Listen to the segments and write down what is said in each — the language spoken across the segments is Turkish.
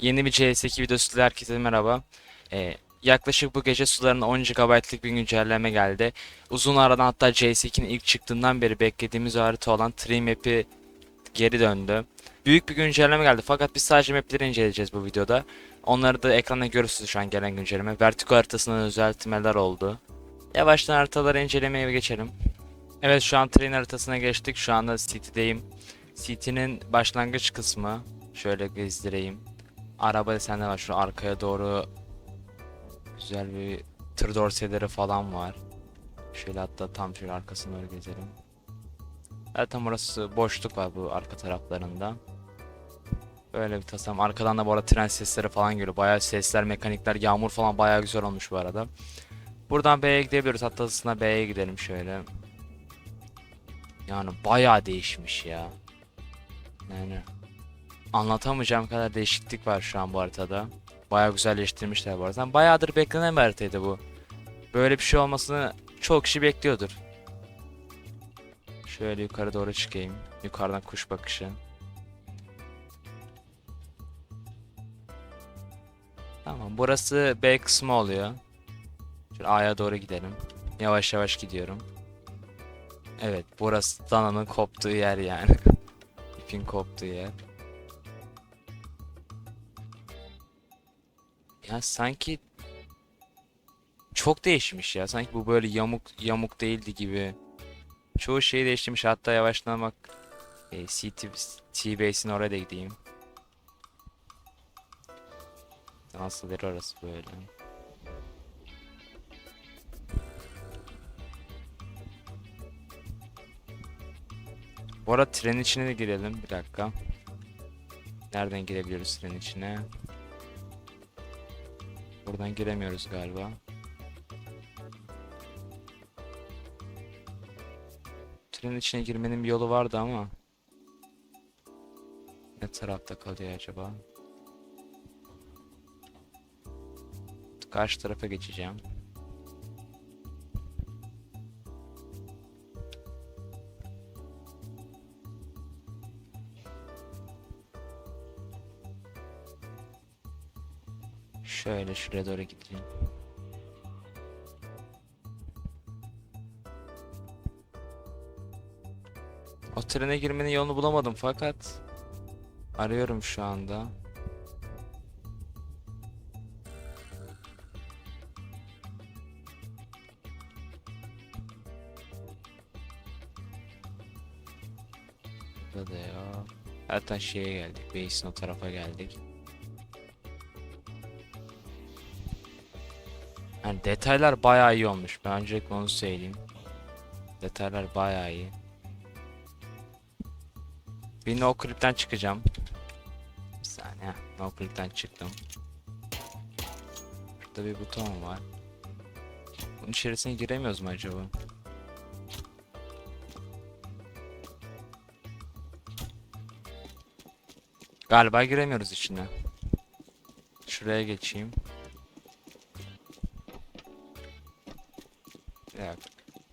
Yeni bir CS2 videosuyla herkese merhaba. Ee, yaklaşık bu gece sularına 10 GB'lık bir güncelleme geldi. Uzun aradan hatta CS2'nin ilk çıktığından beri beklediğimiz harita olan Tree Map'i geri döndü. Büyük bir güncelleme geldi fakat biz sadece mapleri inceleyeceğiz bu videoda. Onları da ekranda görürsünüz şu an gelen güncelleme. Vertigo haritasında düzeltmeler oldu. Yavaştan haritaları incelemeye geçelim. Evet şu an train haritasına geçtik. Şu anda City'deyim. City'nin başlangıç kısmı. Şöyle gezdireyim. Araba desenleri var. Şu arkaya doğru güzel bir tır dorseleri falan var. Şöyle hatta tam şöyle arkasını doğru gezelim. Zaten burası boşluk var bu arka taraflarında. Böyle bir tasarım. Arkadan da bu arada tren sesleri falan geliyor. Bayağı sesler, mekanikler, yağmur falan bayağı güzel olmuş bu arada. Buradan B'ye gidebiliyoruz. Hatta aslında B'ye gidelim şöyle. Yani bayağı değişmiş ya. Yani anlatamayacağım kadar değişiklik var şu an bu haritada. Bayağı güzelleştirmişler bu arada. Bayağıdır beklenen bir haritaydı bu. Böyle bir şey olmasını çok kişi bekliyordur. Şöyle yukarı doğru çıkayım. Yukarıdan kuş bakışı. Tamam burası B kısmı oluyor. Şöyle A'ya doğru gidelim. Yavaş yavaş gidiyorum. Evet burası dananın koptuğu yer yani. İpin koptuğu yer. Ya sanki çok değişmiş ya. Sanki bu böyle yamuk yamuk değildi gibi. Çoğu şey değiştirmiş. Hatta yavaştan bak. E, T-Base'in oraya da gideyim. Nasıl bir orası böyle. Bu arada trenin içine de girelim. Bir dakika. Nereden girebiliyoruz trenin içine? Buradan giremiyoruz galiba. Trenin içine girmenin bir yolu vardı ama. Ne tarafta kalıyor acaba? Karşı tarafa geçeceğim. Şöyle şuraya doğru gideyim. O trene girmenin yolunu bulamadım fakat arıyorum şu anda. Burada da yok. Hatta şeye geldik. Base'in o tarafa geldik. Yani detaylar bayağı iyi olmuş. Ben öncelikle onu söyleyeyim. Detaylar bayağı iyi. Bir no clip'ten çıkacağım. Bir saniye. No clip'ten çıktım. Burada bir buton var. Bunun içerisine giremiyoruz mu acaba? Galiba giremiyoruz içine. Şuraya geçeyim.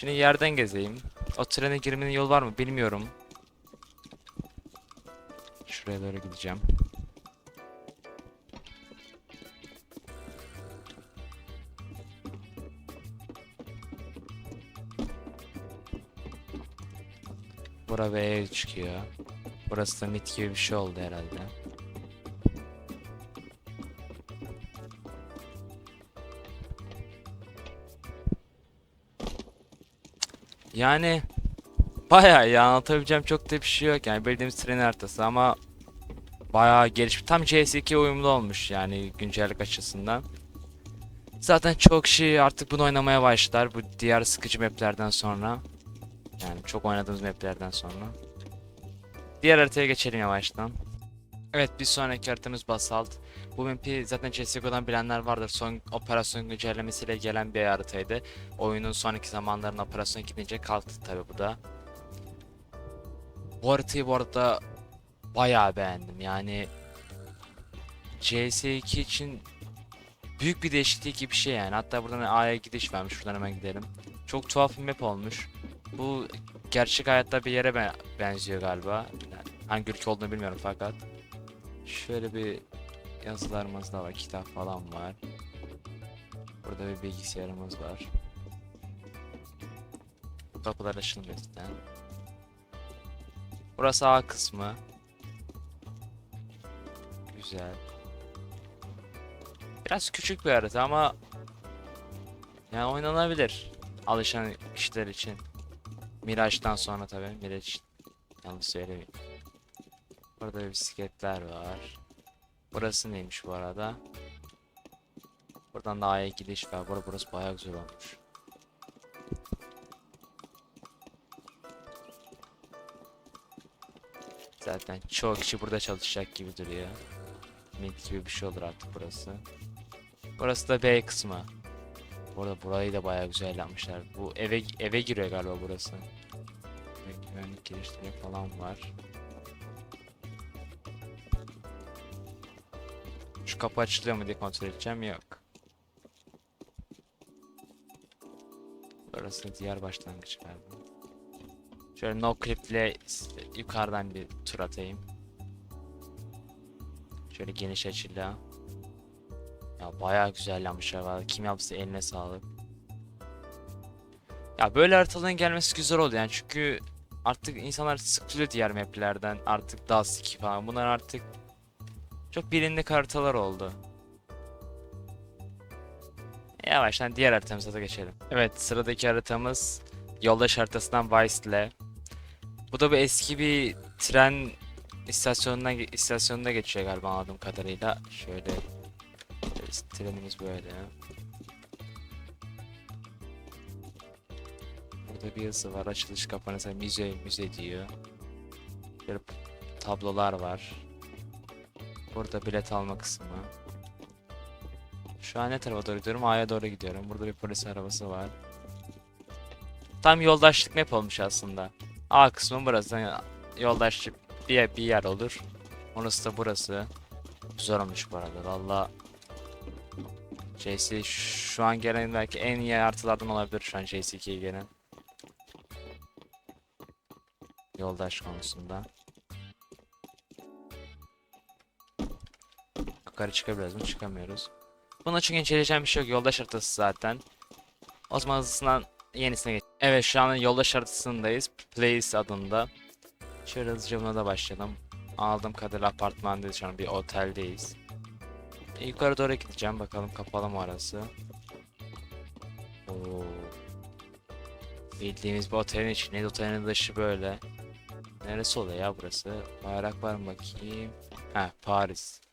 Şimdi yerden gezeyim. O trene girmenin yolu var mı bilmiyorum. Şuraya doğru gideceğim. Bura V'ye çıkıyor. Burası da mid gibi bir şey oldu herhalde. Yani bayağı iyi anlatabileceğim çok da bir şey yok yani bildiğimiz tren haritası ama bayağı gelişmiş. Tam CS2 uyumlu olmuş yani güncellik açısından. Zaten çok kişi artık bunu oynamaya başlar bu diğer sıkıcı maplerden sonra. Yani çok oynadığımız maplerden sonra. Diğer haritaya geçelim yavaştan. Evet bir sonraki haritamız Basalt. Bu map'i zaten CSGO'dan bilenler vardır. Son operasyon güncellemesiyle gelen bir haritaydı. Oyunun sonraki zamanlarına operasyon gidince kalktı tabi bu da. Bu haritayı bu arada bayağı beğendim. Yani CS2 için büyük bir değişiklik gibi bir şey yani. Hatta buradan A'ya gidiş varmış. Şuradan hemen gidelim. Çok tuhaf bir map olmuş. Bu gerçek hayatta bir yere be- benziyor galiba. Yani hangi ülke olduğunu bilmiyorum fakat. Şöyle bir yazılarımız da var, kitap falan var. Burada bir bilgisayarımız var. Kapılar açılmıyor zaten. Burası A kısmı. Güzel. Biraz küçük bir harita ama yani oynanabilir. Alışan kişiler için. Mirage'dan sonra tabii. Mirage yanlış söylemeyeyim. Burada bisikletler var. Burası neymiş bu arada? Buradan da A'ya gidiş var. Burası, burası bayağı güzel olmuş. Zaten çoğu kişi burada çalışacak gibi duruyor. Mint gibi bir şey olur artık burası. Burası da B kısmı. Burada burayı da bayağı güzel yapmışlar. Bu eve eve giriyor galiba burası. Ve Güvenlik girişleri falan var. Şu kapı açılıyor mu diye kontrol edeceğim. Yok. Burası diğer başlangıç galiba. Şöyle no clip'le yukarıdan bir tur atayım. Şöyle geniş açıyla. Ya bayağı güzel yapmışlar valla. Kim yaptıysa eline sağlık. Ya böyle haritaların gelmesi güzel oldu yani çünkü artık insanlar sıkılıyor diğer maplerden. Artık Dust 2 falan. Bunlar artık çok bilindik haritalar oldu. Yavaştan diğer haritamıza geçelim. Evet sıradaki haritamız yoldaş haritasından Vice ile. Bu da bir eski bir tren istasyonuna istasyonunda geçiyor galiba anladığım kadarıyla. Şöyle trenimiz böyle. Burada bir yazı var. Açılış kapanırsa müze müze diyor. Böyle tablolar var. Burada bilet alma kısmı. Şu an ne tarafa doğru gidiyorum? A'ya doğru gidiyorum. Burada bir polis arabası var. Tam yoldaşlık map olmuş aslında. A kısmı burası. Yani yoldaşlık bir, bir yer olur. Orası da burası. Güzel olmuş bu arada. Valla JC şu an gelen belki en iyi artılardan olabilir şu an JC2'ye gelen. Yoldaş konusunda. Yukarı çıkabiliyoruz mu? Çıkamıyoruz. Bunun için inceleyeceğim bir şey yok. Yoldaş haritası zaten. O zaman hızlısından yenisine geç. Evet şu an yoldaş haritasındayız. Place adında. Şöyle hızlıca buna da başlayalım. Aldığım kadarıyla apartmandayız şu an bir oteldeyiz. E, yukarı doğru gideceğim bakalım kapalı mı orası. Oo. Bildiğimiz bir otelin içindeyiz. Otelin dışı böyle. Neresi oluyor ya burası? Bayrak var mı bakayım? Ha Paris.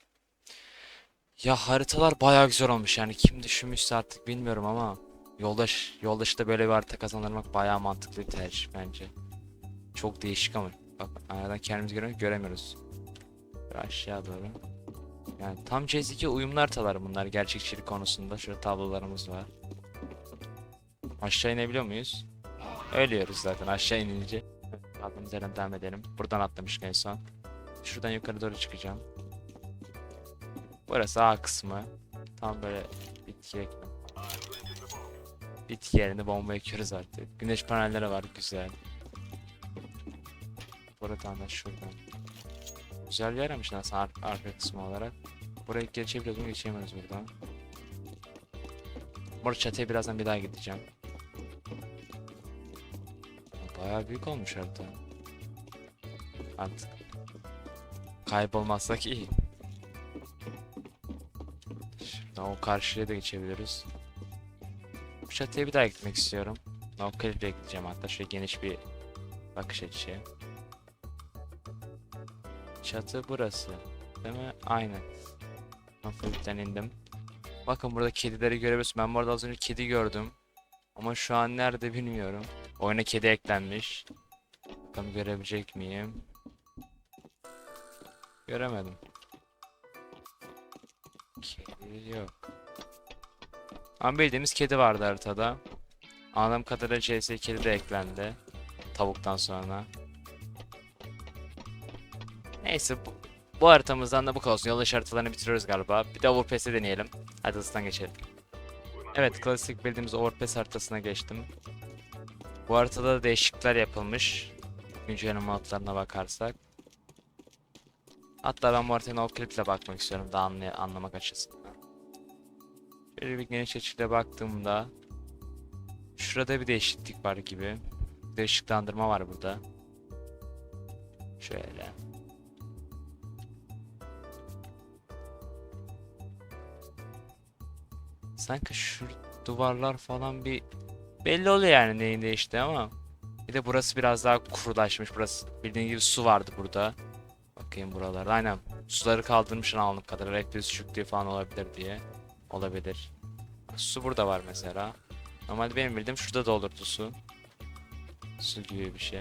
Ya haritalar bayağı güzel olmuş yani kim düşünmüşse artık bilmiyorum ama yoldaş yoldaşta böyle bir harita kazandırmak bayağı mantıklı bir tercih bence. Çok değişik ama bak aradan kendimizi göremiyoruz, göremiyoruz. Aşağı doğru. Yani tam CS2 uyumlu haritalar bunlar gerçekçilik konusunda. Şurada tablolarımız var. Aşağı inebiliyor muyuz? Ölüyoruz zaten aşağı inince. Kaldığımız yerden devam edelim. Buradan atlamıştık en son. Şuradan yukarı doğru çıkacağım. Burası A kısmı. Tam böyle bitki ekme. Bitki yerine bomba ekiyoruz artık. Güneş panelleri var güzel. Buradan da şuradan. Güzel bir yermiş aslında ar arka kısmı olarak. Buraya geçebiliyoruz mu? Geçemiyoruz buradan. Burada çatıya birazdan bir daha gideceğim. Bayağı büyük olmuş harita. Artık kaybolmazsak iyi. Şuradan o karşıya da geçebiliriz. Bu çatıya bir daha gitmek istiyorum. No clip'e gideceğim hatta şöyle geniş bir bakış açı. Çatı burası. Değil mi? Aynen. Clip'ten indim. Bakın burada kedileri görebiliyorsun. Ben bu arada az önce kedi gördüm. Ama şu an nerede bilmiyorum. Oyuna kedi eklenmiş. Bakalım görebilecek miyim? Göremedim. Kedi yok. Ama bildiğimiz kedi vardı haritada. Anladığım kadarıyla CS kedi de eklendi. Tavuktan sonra. Neyse bu, bu haritamızdan da bu olsun. Yoldaş haritalarını bitiriyoruz galiba. Bir de Overpass'e deneyelim. Hadi hızlıdan geçelim. Evet klasik bildiğimiz Overpass haritasına geçtim. Bu haritada da değişiklikler yapılmış. Güncelleme modlarına bakarsak. Hatta ben bu haritaya o kliple bakmak istiyorum daha anlay anlamak açısından. Şöyle bir geniş açıyla baktığımda şurada bir değişiklik var gibi. Bir var burada. Şöyle. Sanki şu duvarlar falan bir belli oluyor yani neyin değişti ama bir de burası biraz daha kurulaşmış. Burası bildiğin gibi su vardı burada. Bakayım buralarda. Aynen. Suları kaldırmışlar anladığım kadarıyla. FPS düşüklüğü falan olabilir diye. Olabilir. Su burada var mesela. Normalde benim bildiğim şurada da olurdu su. Su gibi bir şey.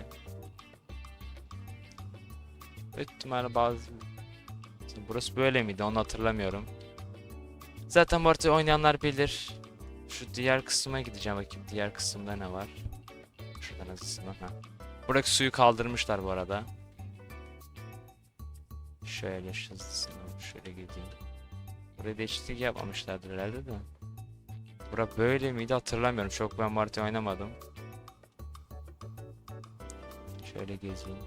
Büyük ihtimalle bazı... Burası böyle miydi onu hatırlamıyorum. Zaten bu haritayı oynayanlar bilir. Şu diğer kısma gideceğim bakayım. Diğer kısımda ne var? Şuradan hızlısına. Ha. Buradaki suyu kaldırmışlar bu arada. Şöyle hızlısına şöyle gideyim. Buraya değişiklik yapmamışlardır herhalde de. Bura böyle miydi hatırlamıyorum. Çok ben haritayı oynamadım. Şöyle gezeyim.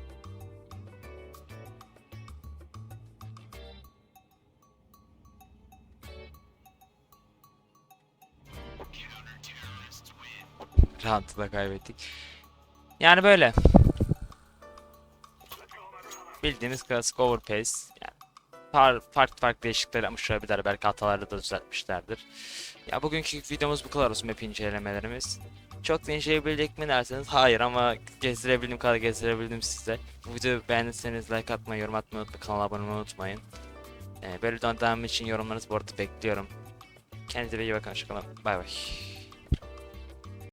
Rantı kaybettik. Yani böyle. Bildiğiniz klasik overpace. Par farklı farklı değişiklikler yapmışlar belki hataları da düzeltmişlerdir. Ya bugünkü videomuz bu kadar olsun map incelemelerimiz. Çok inceleyebildik mi derseniz hayır ama gezdirebildiğim kadar gezdirebildim size. Bu videoyu beğendiyseniz like atmayı, yorum atmayı unutmayın, kanala abone olmayı unutmayın. Ee, böyle devamı için yorumlarınızı bu arada bekliyorum. Kendinize iyi bakın, hoşçakalın, bay bay.